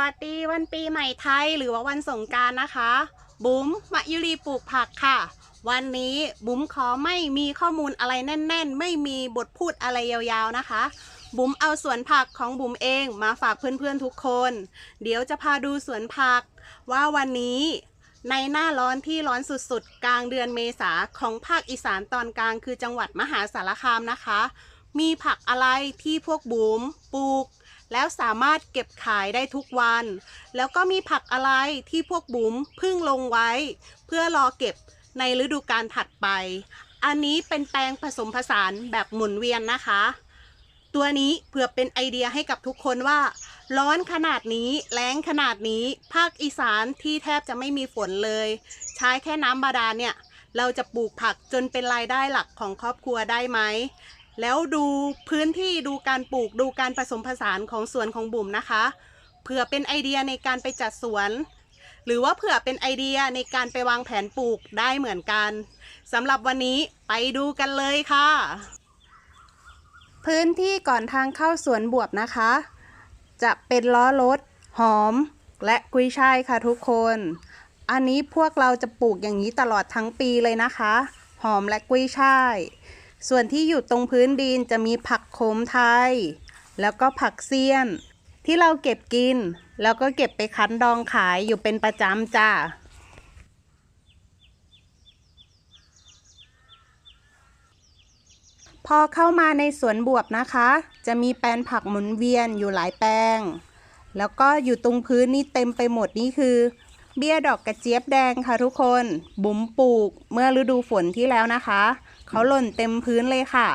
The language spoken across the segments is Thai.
วัสดีวันปีใหม่ไทยหรือว่าวันสงการนะคะ บุ๋มมายุรีปลูกผักค่ะ วันนี้บุ๋มขอไม่มีข้อมูลอะไรแน่น ๆ ไม่มีบทพูดอะไรยาวๆนะคะ บุ๋มเอาสวนผักของบุ๋มเองมาฝากเพื่อนๆทุกคน เดี๋ยวจะพาดูสวนผัก ว่าวันนี้ในหน้าร้อนที่ร้อนสุดๆ กลางเดือนเมษาของภาคอีสานตอนกลางคือจังหวัดมหาสารคามนะคะ มีผักอะไรที่พวกบุ๋มปลูก แล้วสามารถเก็บขายได้ทุกวัน แล้วก็มีผักอะไรที่พวกบุ๋มพึ่งลงไว้ เพื่อรอเก็บในฤดูกาลถัดไป อันนี้เป็นแปลงผสมผสานแบบหมุนเวียนนะคะ ตัวนี้เพื่อเป็นไอเดียให้กับทุกคนว่า ร้อนขนาดนี้แล้งขนาดนี้ภาคอีสานที่แทบจะไม่มีฝนเลย ใช้แค่น้ำบาดาลเนี่ยเราจะปลูกผักจนเป็นรายได้หลักของครอบครัวได้ไหม แล้วดูพื้นที่ดูการปลูกดูการผสมผสานของสวนของบุ๋มนะคะเผื่อเป็นไอเดียในการไปจัดสวน หรือว่าเผื่อเป็นไอเดียในการไปวางแผนปลูกได้เหมือนกันสำหรับวันนี้ไปดูกันเลยค่ะ พื้นที่ก่อนทางเข้าสวนบวบนะคะ จะเป็นล้อรถ หอม และกุยช่ายค่ะทุกคน อันนี้พวกเราจะปลูกอย่างนี้ตลอดทั้งปีเลยนะคะ หอมและกุยช่าย ส่วนที่อยู่ตรงพื้นดินจะมีผักโขมไทย แล้วก็ผักเสี้ยน ที่เราเก็บกิน แล้วก็เก็บไปคั้นดองขายอยู่เป็นประจำจ้าพอเข้ามาในสวนบวบนะคะ จะมีแปลนผักหมุนเวียนอยู่หลายแปลง แล้วก็อยู่ตรงพื้นนี่เต็มไปหมดนี่คือ เบี้ยดอกกระเจี๊ยบแดงค่ะทุกคน บุ๋มปลูกเมื่อฤดูฝนที่แล้วนะคะ เขาหล่นเต็มพื้นเลยค่ะ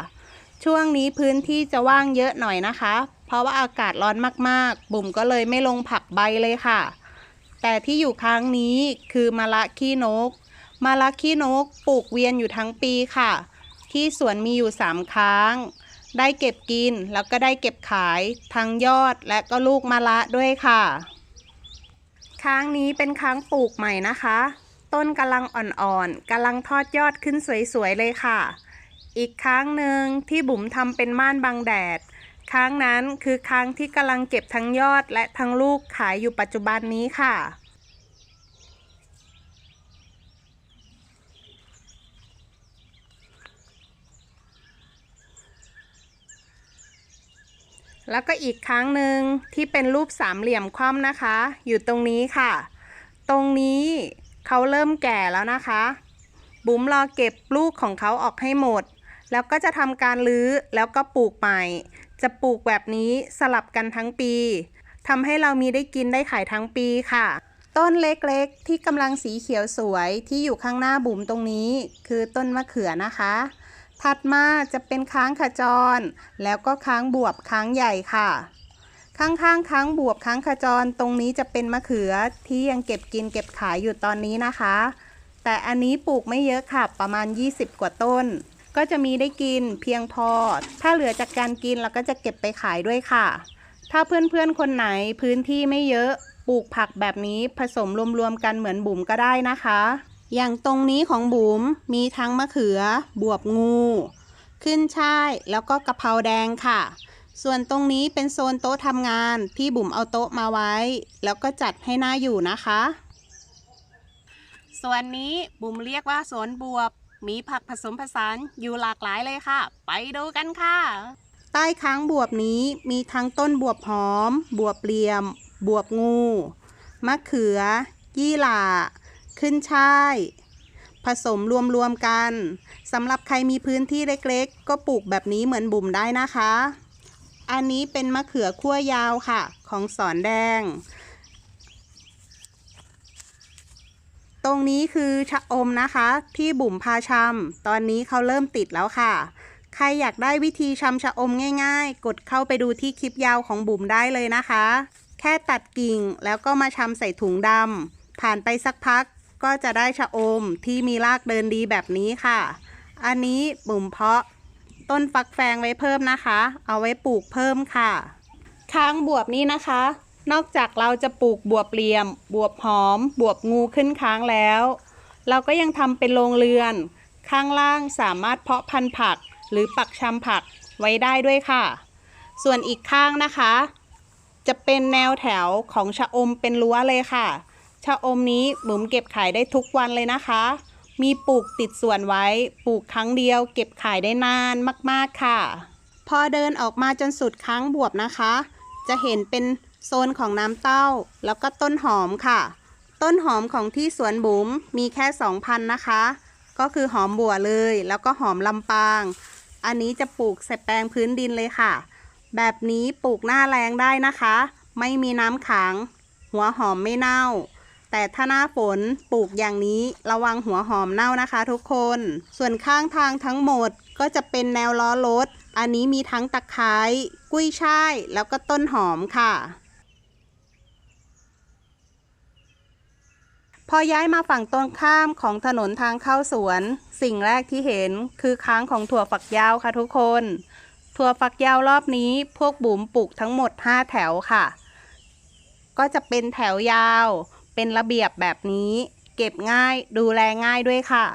ช่วงนี้พื้นที่จะว่างเยอะหน่อยนะคะ เพราะว่าอากาศร้อนมากๆ บุ๋มก็เลยไม่ลงผักใบเลยค่ะ แต่ที่อยู่ค้างนี้คือมะละขี้นกมะละขี้นกปลูกเวียนอยู่ทั้งปีค่ะ ที่สวนมีอยู่สามค้างได้เก็บกินแล้วก็ได้เก็บขายทั้งยอดและก็ลูกมะละด้วยค่ะค้างนี้เป็นค้างปลูกใหม่นะคะ ต้นกำลังอ่อนๆกำลังทอดยอดขึ้นสวยๆเลยค่ะ อีกครั้งหนึ่งที่บุ๋มทำเป็นม่านบังแดด ครั้งนั้นคือครั้งที่กำลังเก็บทั้งยอดและทั้งลูกขายอยู่ปัจจุบันนี้ค่ะแล้วก็อีกครั้งหนึ่งที่เป็นรูปสามเหลี่ยมคว่ำนะคะ อยู่ตรงนี้ค่ะ ตรงนี้ เขาเริ่มแก่แล้วนะคะ บุ๋มรอเก็บลูกของเขาออกให้หมด แล้วก็จะทำการรื้อแล้วก็ปลูกใหม่ จะปลูกแบบนี้สลับกันทั้งปีทำให้เรามีได้กินได้ขายทั้งปีค่ะ ต้นเล็กๆ ที่กำลังสีเขียวสวยที่อยู่ข้างหน้าบุ๋มตรงนี้ คือต้นมะเขือนะคะ ถัดมาจะเป็นค้างขจร แล้วก็ค้างบวบค้างใหญ่ค่ะ ข้างๆค้างบวบค้างขจรตรงนี้จะเป็นมะเขือที่ยังเก็บกินเก็บขายอยู่ตอนนี้นะคะ แต่อันนี้ปลูกไม่เยอะค่ะประมาณ 20 กว่าต้น ก็จะมีได้กินเพียงพอ ถ้าเหลือจากการกินเราก็จะเก็บไปขายด้วยค่ะ ถ้าเพื่อนๆคนไหนพื้นที่ไม่เยอะปลูกผักแบบนี้ผสมรวมๆกันเหมือนบุ๋มก็ได้นะคะ อย่างตรงนี้ของบุ๋มมีทั้งมะเขือ บวบงู ขึ้นช่ายแล้วก็กะเพราแดงค่ะ ส่วนตรงนี้เป็นโซนโต๊ะทำงานที่บุ๋มเอาโต๊ะมาไว้ แล้วก็จัดให้น่าอยู่นะคะ ส่วนนี้บุ๋มเรียกว่าสวนบวบ มีผักผสมผสานอยู่หลากหลายเลยค่ะ ไปดูกันค่ะ ใต้ค้างบวบนี้มีทั้งต้นบวบหอม บวบเหลี่ยม บวบงู มะเขือ ยี่หร่า ขึ้นช่ายผสมรวมๆกันสำหรับใครมีพื้นที่เล็กๆ ก็ปลูกแบบนี้เหมือนบุ๋มได้นะคะ อันนี้เป็นมะเขือขั้วยาวค่ะ ของสอนแดง ตรงนี้คือชะอมนะคะ ที่บุ๋มพาชำตอนนี้เขาเริ่มติดแล้วค่ะ ใครอยากได้วิธีชำชะอมง่าย ๆ กดเข้าไปดูที่คลิปยาวของบุ๋มได้เลยนะคะ แค่ตัดกิ่งแล้วก็มาชำใส่ถุงดำผ่านไปสักพักก็จะได้ชะอมที่มีรากเดินดีแบบนี้ค่ะ อันนี้บุ๋มเพาะ ต้นฟักแฟงไว้เพิ่มนะคะ เอาไว้ปลูกเพิ่มค่ะ ค้างบวบนี้นะคะ นอกจากเราจะปลูกบวบเหลี่ยม บวบหอม บวบงูขึ้นค้างแล้ว เราก็ยังทำเป็นโรงเรือน ข้างล่างสามารถเพาะพันธุ์ผัก หรือปักชำผักไว้ได้ด้วยค่ะ ส่วนอีกข้างนะคะ จะเป็นแนวแถวของชะอมเป็นรั้วเลยค่ะ ชะอมนี้บุ๋มเก็บขายได้ทุกวันเลยนะคะ มีปลูกติดสวนไว้ ปลูกครั้งเดียวเก็บขายได้นานมากๆค่ะ พอเดินออกมาจนสุดค้างบวบนะคะ จะเห็นเป็นโซนของน้ำเต้า แล้วก็ต้นหอมค่ะ ต้นหอมของที่สวนบุ๋มมีแค่2,000นะคะ ก็คือหอมบัวเลย แล้วก็หอมลำปาง อันนี้จะปลูกใส่แปลงพื้นดินเลยค่ะ แบบนี้ปลูกหน้าแรงได้นะคะ ไม่มีน้ำขัง หัวหอมไม่เน่า แต่ถ้าหน้าฝนปลูกอย่างนี้ระวังหัวหอมเน่านะคะทุกคน ส่วนข้างทางทั้งหมดก็จะเป็นแนวล้อรถ อันนี้มีทั้งตะไคร้กุ้ยช่าย แล้วก็ต้นหอมค่ะ พอย้ายมาฝั่งตรงข้ามของถนนทางเข้าสวน สิ่งแรกที่เห็นคือค้างของถั่วฝักยาวค่ะทุกคน ถั่วฝักยาวรอบนี้พวกบุ๋มปลูกทั้งหมด 5 แถวค่ะ ก็จะเป็นแถวยาว เป็นระเบียบแบบนี้ เก็บง่ายดูแลง่ายด้วยค่ะ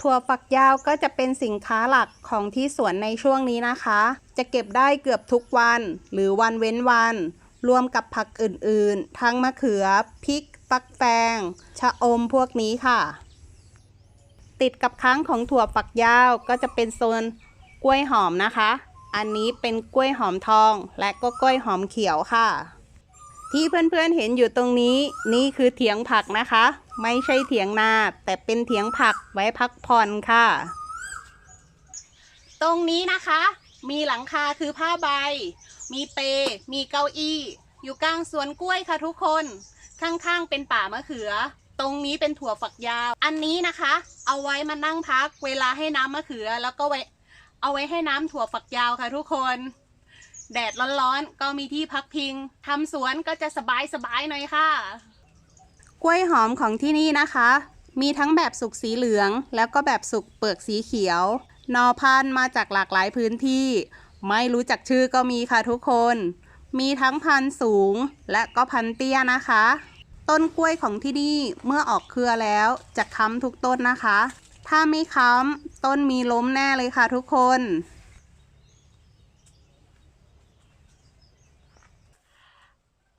ถั่วฝักยาวก็จะเป็นสินค้าหลักของที่สวนในช่วงนี้นะคะ จะเก็บได้เกือบทุกวัน หรือวันเว้นวัน รวมกับผักอื่นๆ ทั้งมะเขือพริก ฟักแฟง ชะอมพวกนี้ค่ะ ติดกับค้างของถั่วฝักยาวก็จะเป็นโซนกล้วยหอมนะคะ อันนี้เป็นกล้วยหอมทองและก็กล้วยหอมเขียวค่ะ ที่เพื่อนๆเห็นอยู่ตรงนี้ นี่คือเถียงผักนะคะ ไม่ใช่เถียงนาแต่เป็นเถียงผักไว้พักผ่อนค่ะ ตรงนี้นะคะ มีหลังคาคือผ้าใบ มีเปมีเก้าอี้ อยู่กลางสวนกล้วยค่ะทุกคนข้างๆเป็นป่ามะเขือ ตรงนี้เป็นถั่วฝักยาว อันนี้นะคะ เอาไว้มานั่งพัก เวลาให้น้ำมะเขือ แล้วก็ไว้เอาไว้ให้น้ำถั่วฝักยาวค่ะทุกคน แดดร้อนๆ ก็มีที่พักพิงทำสวนก็จะสบายๆหน่อยค่ะ กล้วยหอมของที่นี่นะคะ มีทั้งแบบสุกสีเหลือง แล้วก็แบบสุกเปลือกสีเขียวนอพันธุ์มาจากหลากหลายพื้นที่ ไม่รู้จักชื่อก็มีค่ะทุกคน มีทั้งพันธุ์สูงและก็พันธุ์เตี้ยนะคะ ต้นกล้วยของที่นี่เมื่อออกเครือแล้วจะค้ำทุกต้นนะคะ ถ้าไม่ค้ำต้นมีล้มแน่เลยค่ะทุกคน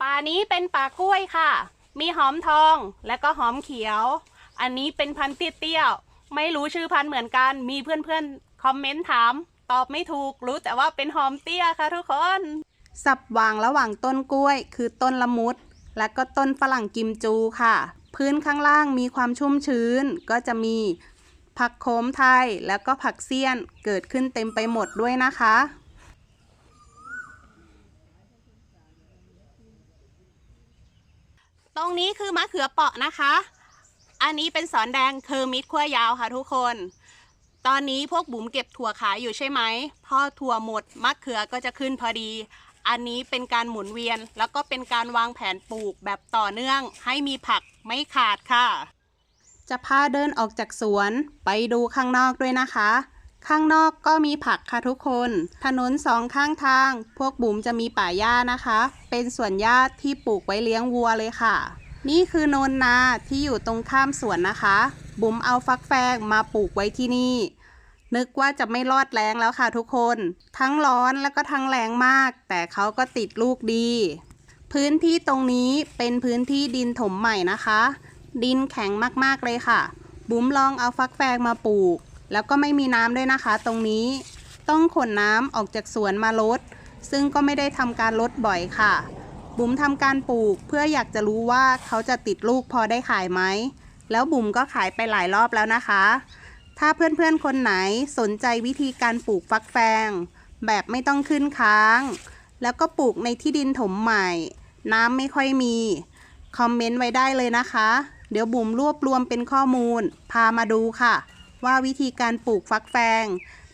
ป่านี้เป็นป่ากล้วยค่ะ มีหอมทองและก็หอมเขียว อันนี้เป็นพันธุ์เตี้ยๆไม่รู้ชื่อพันธุ์เหมือนกัน มีเพื่อนๆ คอมเมนต์ถาม ตอบไม่ถูกรู้แต่ว่าเป็นหอมเตี้ยค่ะทุกคน สับวางระหว่างต้นกล้วย คือต้นละมุด และก็ต้นฝรั่งกิมจูค่ะ พื้นข้างล่างมีความชุ่มชื้น ก็จะมีผักโขมไทยแล้วก็ผักเสี้ยนเกิดขึ้นเต็มไปหมดด้วยนะคะ ตรงนี้คือมะเขือเปาะนะคะ อันนี้เป็นสอนแดงเคอร์มิดขั้วยาวค่ะทุกคน ตอนนี้พวกบุ๋มเก็บถั่วขายอยู่ใช่ไหม พอถั่วหมดมะเขือก็จะขึ้นพอดี อันนี้เป็นการหมุนเวียน แล้วก็เป็นการวางแผนปลูกแบบต่อเนื่อง ให้มีผักไม่ขาดค่ะ จะพาเดินออกจากสวนไปดูข้างนอกด้วยนะคะ ข้างนอกก็มีผักค่ะทุกคน ถนนสองข้างทาง พวกบุ๋มจะมีป่าหญ้านะคะ เป็นสวนหญ้าที่ปลูกไว้เลี้ยงวัวเลยค่ะ นี่คือโนนนาที่อยู่ตรงข้ามสวนนะคะ บุ๋มเอาฟักแฟงมาปลูกไว้ที่นี่ นึกว่าจะไม่รอดแรงแล้วค่ะทุกคน ทั้งร้อนแล้วก็ทั้งแรงมาก แต่เขาก็ติดลูกดี พื้นที่ตรงนี้เป็นพื้นที่ดินถมใหม่นะคะ ดินแข็งมากๆเลยค่ะ บุ๋มลองเอาฟักแฟงมาปลูก แล้วก็ไม่มีน้ำด้วยนะคะ ตรงนี้ต้องขนน้ำออกจากสวนมาลด ซึ่งก็ไม่ได้ทำการลดบ่อยค่ะ บุ๋มทำการปลูกเพื่ออยากจะรู้ว่าเขาจะติดลูกพอได้ขายไหม แล้วบุ๋มก็ขายไปหลายรอบแล้วนะคะ ถ้าเพื่อนๆคนไหนสนใจวิธีการปลูกฟักแฟง แบบไม่ต้องขึ้นค้าง แล้วก็ปลูกในที่ดินถมใหม่ น้ำไม่ค่อยมี คอมเมนต์ไว้ได้เลยนะคะ เดี๋ยวบุ๋มรวบรวมเป็นข้อมูล พามาดูค่ะ ว่าวิธีการปลูกฟักแฟง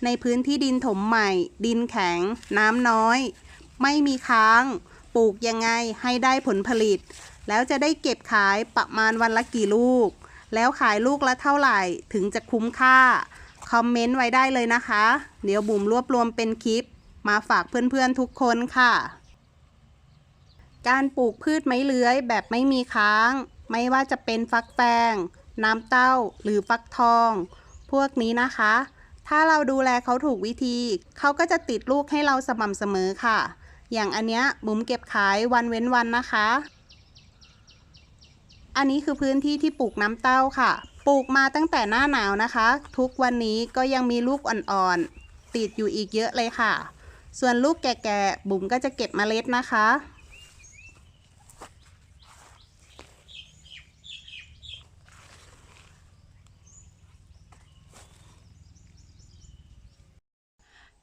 ในพื้นที่ดินถมใหม่ ดินแข็ง น้ำน้อย ไม่มีค้าง ปลูกยังไงให้ได้ผลผลิต แล้วจะได้เก็บขายประมาณวันละกี่ลูก แล้วขายลูกละเท่าไหร่ถึงจะคุ้มค่า คอมเมนต์ไว้ได้เลยนะคะ เดี๋ยวบุ๋มรวบรวมเป็นคลิป มาฝากเพื่อนๆทุกคนค่ะ การปลูกพืชไม้เลื้อยแบบไม่มีค้าง ไม่ว่าจะเป็นฟักแฟงน้ำเต้าหรือฟักทอง พวกนี้นะคะ ถ้าเราดูแลเขาถูกวิธี เขาก็จะติดลูกให้เราสม่ำเสมอค่ะ อย่างอันเนี้ยบุ๋มเก็บขายวันเว้นวันนะคะ อันนี้คือพื้นที่ที่ปลูกน้ำเต้าค่ะ ปลูกมาตั้งแต่หน้าหนาวนะคะ ทุกวันนี้ก็ยังมีลูกอ่อนๆติดอยู่อีกเยอะเลยค่ะ ส่วนลูกแก่ๆบุ๋มก็จะเก็บเมล็ดนะคะ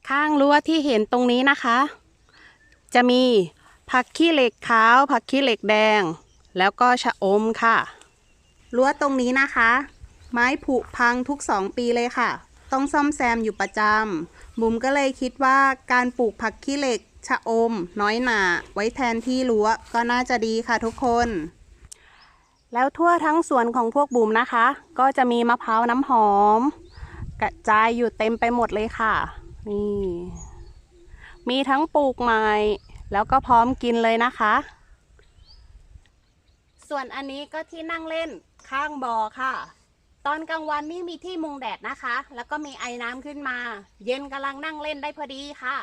ข้างรั้วที่เห็นตรงนี้นะคะ จะมีผักขี้เหล็กขาว ผักขี้เหล็กแดง แล้วก็ชะอมค่ะ รั้วตรงนี้นะคะ ไม้ผุพังทุกสองปีเลยค่ะ ต้องซ่อมแซมอยู่ประจำบุ๋มก็เลยคิดว่าการปลูกผักขี้เหล็กชะอม น้อยหนาไว้แทนที่รั้วก็น่าจะดีค่ะทุกคน แล้วทั่วทั้งสวนของพวกบุ๋มนะคะ ก็จะมีมะพร้าวน้ำหอม กระจายอยู่เต็มไปหมดเลยค่ะ นี่ มีทั้งปลูกใหม่ แล้วก็พร้อมกินเลยนะคะ ส่วนอันนี้ก็ที่นั่งเล่นข้างบ่อค่ะ ตอนกลางวันนี่มีที่มุงแดดนะคะ แล้วก็มีไอ้น้ำขึ้นมา เย็นกำลังนั่งเล่นได้พอดีค่ะ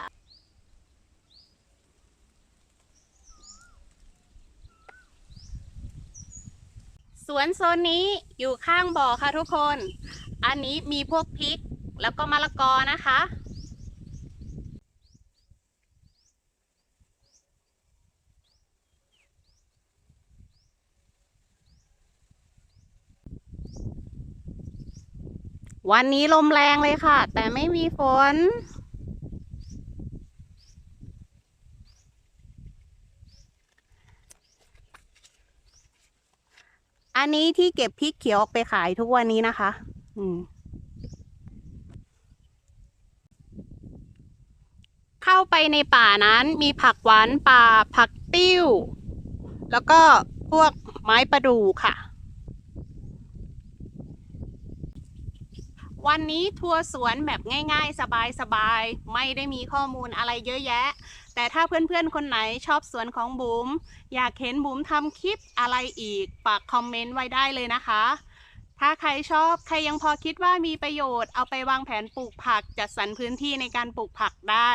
สวนโซนนี้อยู่ข้างบ่อค่ะทุกคน อันนี้มีพวกพริกแล้วก็มะละกอนะคะ วันนี้ลมแรงเลยค่ะ แต่ไม่มีฝน อันนี้ที่เก็บพริกเขียวออกไปขายทุกวันนี้นะคะ อืมเข้าไปในป่านั้นมีผักหวานป่าผักติ้ว แล้วก็พวกไม้ประดู่ค่ะ วันนี้ทัวร์สวนแบบง่ายๆ สบายๆ ไม่ได้มีข้อมูลอะไรเยอะแยะ แต่ถ้าเพื่อนๆ คนไหนชอบสวนของบุ๋มอยากเห็นบุ๋มทำคลิปอะไรอีกฝากคอมเมนต์ไว้ได้เลยนะคะ ถ้าใครชอบใครยังพอคิดว่ามีประโยชน์เอาไปวางแผนปลูกผักจัดสรรพื้นที่ในการปลูกผักได้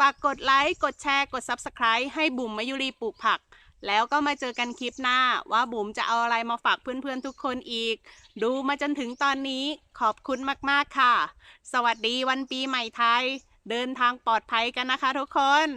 ฝากกดไลค์กดแชร์กด Subscribe ให้บุ๋มมายุรีปลูกผัก แล้วก็มาเจอกันคลิปหน้าว่าบุ๋มจะเอาอะไรมาฝากเพื่อนๆทุกคนอีก ดูมาจนถึงตอนนี้ขอบคุณมากๆค่ะ สวัสดีวันปีใหม่ไทย เดินทางปลอดภัยกันนะคะทุกคน